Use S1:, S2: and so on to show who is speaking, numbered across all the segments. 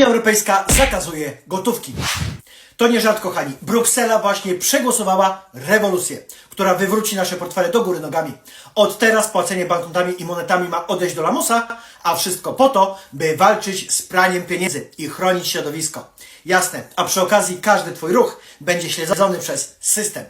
S1: Unia Europejska zakazuje gotówki. To nie żart, kochani. Bruksela właśnie przegłosowała rewolucję, która wywróci nasze portfele do góry nogami. Od teraz płacenie banknotami i monetami ma odejść do lamusa, a wszystko po to, by walczyć z praniem pieniędzy i chronić środowisko. Jasne, a przy okazji każdy Twój ruch będzie śledzony przez system.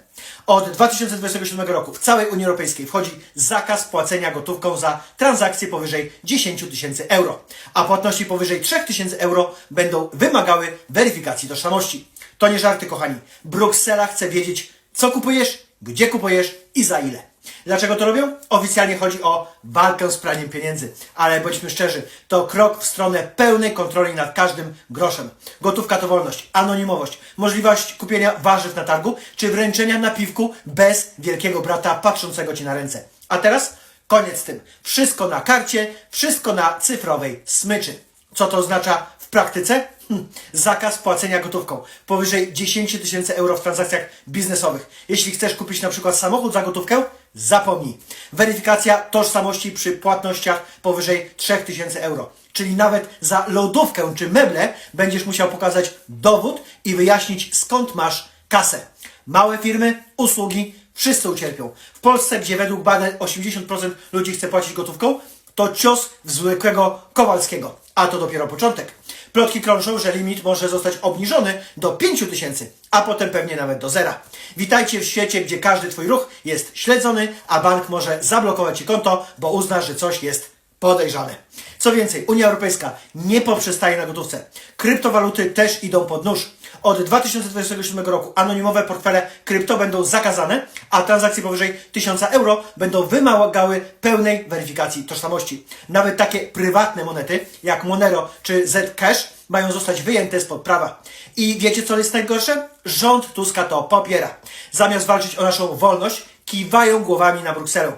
S1: Od 2027 roku w całej Unii Europejskiej wchodzi zakaz płacenia gotówką za transakcje powyżej 10 tysięcy euro, a płatności powyżej 3 tysięcy euro będą wymagały weryfikacji tożsamości. To nie żarty, kochani. Bruksela chce wiedzieć, co kupujesz, gdzie kupujesz i za ile. Dlaczego to robią? Oficjalnie chodzi o walkę z praniem pieniędzy. Ale bądźmy szczerzy, to krok w stronę pełnej kontroli nad każdym groszem. Gotówka to wolność, anonimowość, możliwość kupienia warzyw na targu, czy wręczenia napiwku bez wielkiego brata patrzącego ci na ręce. A teraz koniec z tym. Wszystko na karcie, wszystko na cyfrowej smyczy. Co to oznacza w praktyce? Zakaz płacenia gotówką. Powyżej 10 tysięcy euro w transakcjach biznesowych. Jeśli chcesz kupić na przykład samochód za gotówkę, zapomnij. Weryfikacja tożsamości przy płatnościach powyżej 3000 euro. Czyli nawet za lodówkę czy meble będziesz musiał pokazać dowód i wyjaśnić skąd masz kasę. Małe firmy, usługi, wszyscy ucierpią. W Polsce, gdzie według badań 80% ludzi chce płacić gotówką, to cios w zwykłego Kowalskiego. A to dopiero początek. Plotki krążą, że limit może zostać obniżony do 5 tysięcy, a potem pewnie nawet do zera. Witajcie w świecie, gdzie każdy Twój ruch jest śledzony, a bank może zablokować Ci konto, bo uzna, że coś jest podejrzane. Co więcej, Unia Europejska nie poprzestaje na gotówce. Kryptowaluty też idą pod nóż. Od 2027 roku anonimowe portfele krypto będą zakazane, a transakcje powyżej 1000 euro będą wymagały pełnej weryfikacji tożsamości. Nawet takie prywatne monety jak Monero czy Zcash mają zostać wyjęte spod prawa. I wiecie co jest najgorsze? Rząd Tuska to popiera. Zamiast walczyć o naszą wolność, kiwają głowami na Brukselę.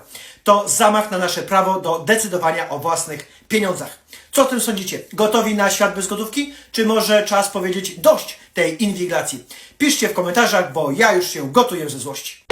S1: To zamach na nasze prawo do decydowania o własnych pieniądzach. Co o tym sądzicie? Gotowi na świat bez gotówki? Czy może czas powiedzieć dość tej inwigilacji? Piszcie w komentarzach, bo ja już się gotuję ze złości.